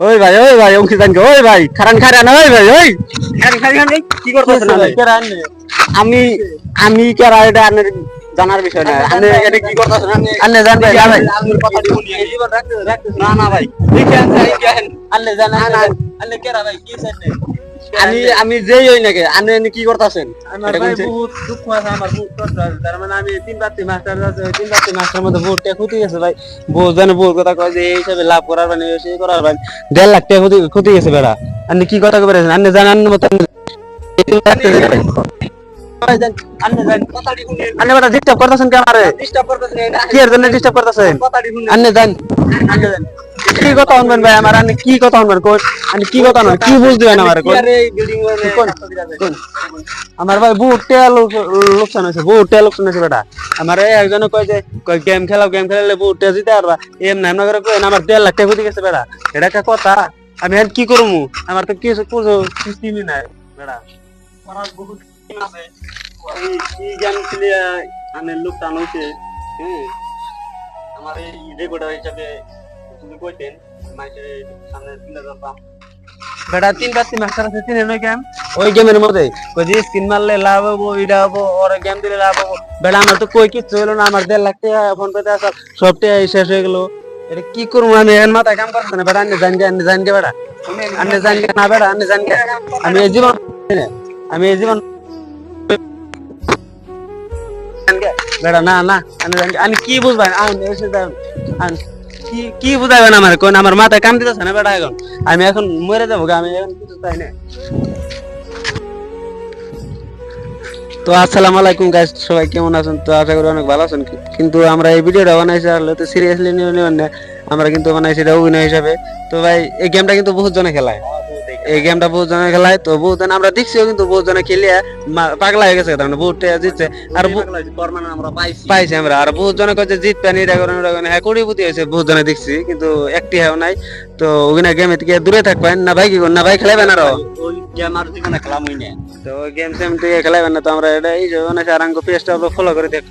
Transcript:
ওই ভাই ওই ভাই জানকে ওই ভাই খারান খারান ওই ভাই ওই। কি আমি আমি কেরা এটা আপনার জানার বিষয় না। আপনি এটা কি করতেছেন আপনি? জান ভাই, ভাই। আপনার কথাটি শুনি। না না ভাই। আন্নে জান না, না। কেরা ভাই কি চাইছে আমি আমি যেই হই নাকি আপনি এনে কি করতেছেন? আমার ভাই বহুত দুঃখ আছে আমার বহুত কষ্ট আছে। তার মানে আমি তিন পাত্তি মাস্টার আছে তিন পাত্তি মাস্টার মধ্যে বহুত টাকা ক্ষতি গেছে ভাই। বহুত জানে বহুত কথা কয় যে এই হিসাবে লাভ করার মানে সেই করার ভাই দেড় লাখ টাকা ক্ষতি ক্ষতি গেছে বেড়া। আপনি কি কথা কবে আপনি জানান মতো আপনি বেটা ডিস্টার্ব করতেছেন কে আমারে? কি এর জন্য ডিস্টার্ব করতেছেন? আপনি জান আপনি জান। কি কথা শুনবেন ভাই? আমার আপনি কি কথা শুনবেন? কোন আপনি কি কথা না কি বুঝ দিবেন আমার? কোন? আমার ভাই বহুত টেয়া লোক- লোকসান হয়েছে বহুত টেয়া লোকসান হয়েছে বেটা। আমার একজনে কয় যে গেম খেলাও গেম খেলালে বহুত টেয়া জিতে পারবা। এম নাম না করে কয় আমার দেড় লাখ টাকা গেছে বেটা। এটা একটা কথা। আমি এখন কি করব আমার তো কিছু কিছু সিস্টেমই নাই বেটা। আমার বহুত আছে। কি জ্ঞান ছিলে আমি লোকটান হইছে হ্যাঁ? আমার এই রেকর্ডার হিসাবে তুমি কইতেন মাইকের সামনে তুলে ধরতাম বেটা তিন মাস্টার আছে তিন নয় গেম ওই গেমের মধ্যে কই যে স্কিন মারলে লাভ হব এটা হব ওর গেম দিলে লাভ হব। বেটা আমার তো কই কিচ্ছু হলো না আমার দেড় লাখ টাকা ফোন পেতে আসা সব টাকা শেষ হয়ে গেলো। এটা কি করব আমি এখন মাথায় কাম করছে না বেটা আন্নে আন্নে বেটা। আন্নে না বেটা আন্নে জানগে। আমি এই জীবন আমি এই জীবন। বেটা না না আন্নে জানগে। আমি কি বুঝবেন আন এসে যান আন কি বুঝাবেন আমার? কোন আমার মাথায় কাম দিতেছে না বেটা এখন? আমি এখন মরে যাব আমি এখন কিছু চাই না। তো আসসালামু আলাইকুম গাইস সবাই কেমন আছেন? তো আশা করি অনেক ভালো আছেন। কিন্তু আমরা এই ভিডিওটা বানাইছি আসলে তো সিরিয়াসলি নিয়ে নেবেন না। আমরা কিন্তু বানাইছি এটা অভিনয় হিসাবে। তো ভাই, এই গেমটা কিন্তু বহুত জনে খেলায়। এই গেমটা বহুত জনে খেলায় তো বহুত জন আমরা দেখছিও কিন্তু বহুত জনে খেলিয়া পাগলা হয়ে গেছে তার মানে বহুত জিতছে। আর মানে আমরা পাইছি। আমরা। আর বহুত জনে যে জিত পানি এটা করেন ওটা করেন হ্যাঁ কোটিপতি হয়েছে বহুত জনে দেখছি কিন্তু একটি হ্যাঁ নাই। তো ওখানে গেমে থেকে দূরে থাকবেন। না ভাই কি? না ভাই খেলাবেন আরও? তো গেম টেম থেকে খেলাবেন না তো আমরা এটা এই যে মানে আরাঙ্গ পেজটা ফলো করে দেখ।